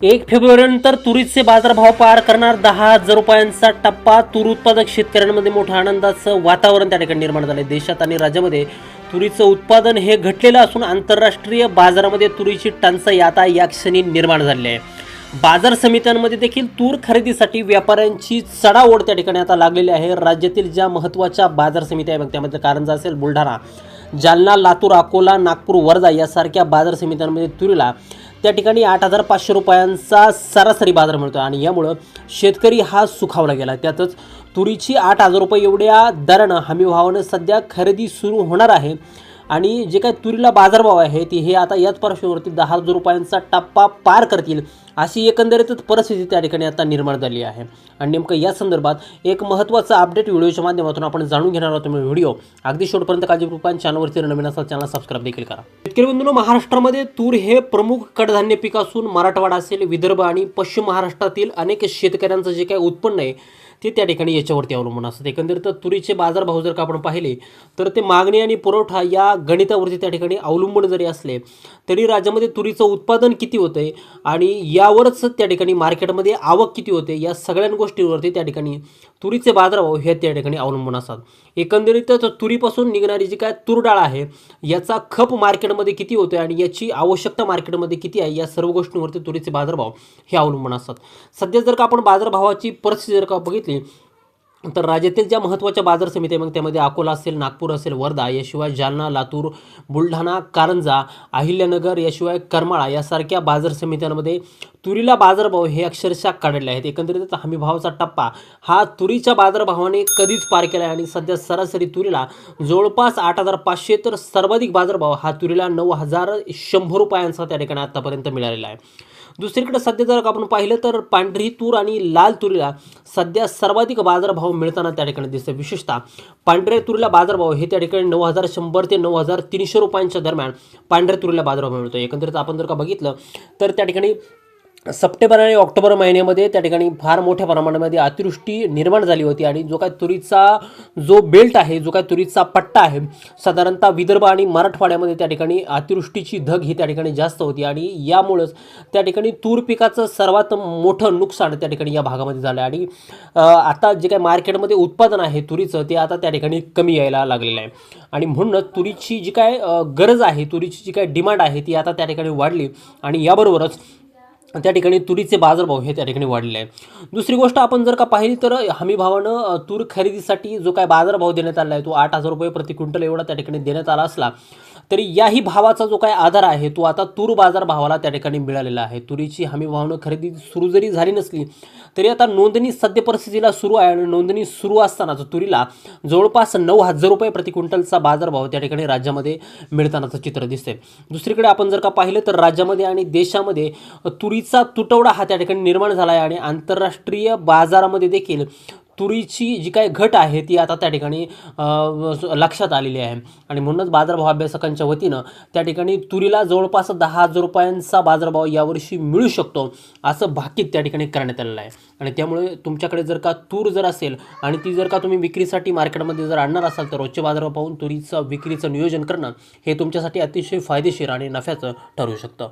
एक फेब्रुवारीनंतर तुरीचे बाजारभाव पार करणार दहा हजार रुपयांचा टप्पा. तूर उत्पादक शेतकऱ्यांमध्ये मोठं आनंदाचं वातावरण त्या ठिकाणी निर्माण झालं देशात आणि राज्यामध्ये तुरीचं उत्पादन हे घटलेलं असून आंतरराष्ट्रीय बाजारामध्ये तुरीची टंचाई आता या क्षणी निर्माण झाली आहे. बाजार समित्यांमध्ये देखील तूर खरेदीसाठी व्यापाऱ्यांची चढाओढ त्या ठिकाणी आता लागलेली आहे. राज्यातील ज्या महत्त्वाच्या बाजार समित्या आहे मग त्यामध्ये कारंजा असेल बुलढाणा. जालना लातूर अकोला नागपूर वर्धा यासारख्या बाजार समित्यांमध्ये तुरीला त्या ठिकाणी आठ हजार पाचशे रुपयांचा सरासरी बाजार मिळतो आणि यामुळं शेतकरी हा सुखावला गेला. त्यातच तुरीची आठ हजार रुपये एवढ्या दरानं हमी भावानं सध्या खरेदी सुरू होणार आहे आणि जे काही तुरीला बाजारभाव आहे ती हे आता याच पार्श्वभूमीवरती दहा हजार रुपयांचा टप्पा पार करतील. अशी एकंदरीतच परिस्थिती त्या ठिकाणी आता निर्माण झाली आहे. आणि नेमकं या संदर्भात एक महत्त्वाचा अपडेट व्हिडिओच्या माध्यमातून आपण जाणून घेणार आहोत तुम्ही व्हिडिओ. अगदी शेवटपर्यंत काळजीपूर्वक चॅनलवरती नवीन असाल चॅनल सबस्क्राईब देखील करा. शेतकरी बंधूंनो महाराष्ट्रामध्ये तूर हे प्रमुख कडधान्य पीक असून मराठवाडा असेल विदर्भ आणि पश्चिम महाराष्ट्रातील अनेक शेतकऱ्यांचं जे काही उत्पन्न आहे ते त्या ठिकाणी याच्यावरती अवलंबून असतात एकंदरीत तुरीचे बाजारभाव जर का आपण पाहिले तर ते मागणी आणि पुरवठा या गणितावरती त्या ठिकाणी अवलंबून जरी असले तरी राज्यामध्ये तुरीचं उत्पादन किती होतं आहे आणि यावरच त्या ठिकाणी मार्केटमध्ये आवक किती होते या सगळ्या गोष्टींवरती त्या ठिकाणी तुरीचे बाजारभाव हे त्या ठिकाणी अवलंबून असतात. एकंदरीतच तुरीपासून निघणारी जी काय तूर डाळ आहे याचा खप मार्केटमध्ये किती होतो आणि याची आवश्यकता मार्केटमध्ये किती आहे या सर्व गोष्टींवरती तुरीचे बाजारभाव हे अवलंबून असतात. सध्या जर का आपण बाजारभावाची परिस्थिती जर का बघितली तर राज्यातील ज्या महत्त्वाच्या बाजार समिती आहे मग त्यामध्ये अकोला असेल नागपूर असेल वर्धा याशिवाय जालना लातूर बुलढाणा कारंजा अहिल्यानगर याशिवाय करमाळा यासारख्या बाजार समित्यांमध्ये तुरीला बाजारभाव हे अक्षरशः काढले आहेत. एकंदरीतच हमीभावाचा टप्पा. हा तुरीच्या बाजारभावाने कधीच पार केला आहे आणि सध्या सरासरी तुरीला जवळपास आठ हजार पाचशे तर सर्वाधिक बाजारभाव हा तुरीला नऊ हजार शंभर रुपयांचा त्या ठिकाणी आत्तापर्यंत मिळालेला आहे. दुसरीकडे सध्या जर आपण पाहिलं तर पांढरी तूर आणि लाल तुरीला सध्या सर्वाधिक बाजारभाव मिळताना त्या ठिकाणी दिसतं विशेषतः पांढऱ्या तुरीला बाजारभाव हे त्या ठिकाणी नऊ हजार शंभर ते नऊ हजार तीनशे रुपयांच्या दरम्यान पांढऱ्या तुरीला बाजारभाव मिळतो एकंदरीत आपण जर का बघितलं तर त्या ठिकाणी सप्टेंबर आणि ऑक्टोबर महिन्यामध्ये त्या ठिकाणी फार मोठ्या प्रमाणामध्ये अतिवृष्टी निर्माण झाली होती आणि जो काय तुरीचा जो बेल्ट आहे जो काय तुरीचा पट्टा आहे साधारणतः विदर्भ आणि मराठवाड्यामध्ये त्या ठिकाणी अतिवृष्टीची धग ही त्या ठिकाणी जास्त होती आणि यामुळंच त्या ठिकाणी तूर पिकाचं सर्वात मोठं नुकसान त्या ठिकाणी या भागामध्ये झालं आहे आणि आता जे काय मार्केटमध्ये उत्पादन आहे तुरीचं ते आता त्या ठिकाणी कमी यायला लागलेलं आहे. आणि म्हणूनच तुरीची जी काय गरज आहे तुरीची जी काय डिमांड आहे ती आता त्या ठिकाणी वाढली आणि याबरोबरच त्या ठिकाणी तुरीचे बाजारभाव हे त्या ठिकाणी वाढले आहे दुसरी गोष्ट आपण जर का पाहिली तर हमी भावानं तूर खरेदीसाठी जो काय बाजारभाव देण्यात आला आहे तो आठ हजार रुपये प्रति क्विंटल एवढा त्या ठिकाणी देण्यात आला असला तरी याही भावाचा जो काय आधार आहे तो आता तूर बाजार भावाला त्या ठिकाणी मिळालेला आहे. तुरीची हमी भावनं खरेदी सुरू जरी झाली नसली तरी आता नोंदणी सद्य परिस्थितीला सुरू आहे आणि नोंदणी सुरू असतानाच तुरीला जवळपास नऊ हजार रुपये प्रति क्विंटलचा बाजारभाव त्या ठिकाणी राज्यामध्ये मिळतानाचं चित्र दिसते दुसरीकडे आपण जर का पाहिलं तर राज्यामध्ये आणि देशामध्ये तुरीचा तुटवडा हा त्या ठिकाणी निर्माण झाला आहे आणि आंतरराष्ट्रीय बाजारामध्ये देखील तुरीची जी काही घट आहे ती आता त्या ठिकाणी लक्षात आलेली आहे. आणि म्हणूनच बाजारभाव अभ्यासकांच्या वतीनं त्या ठिकाणी तुरीला जवळपास दहा हजार रुपयांचा बाजारभाव यावर्षी मिळू शकतो असं भाकीत त्या ठिकाणी करण्यात आलेलं आहे. आणि त्यामुळे तुमच्याकडे जर का तूर जर असेल आणि ती जर का तुम्ही विक्रीसाठी मार्केटमध्ये जर आणणार असाल तर रोजचे बाजारभाव पाहून तुरीचं विक्रीचं नियोजन करणं हे तुमच्यासाठी अतिशय फायदेशीर आणि नफ्याचं ठरू शकतं.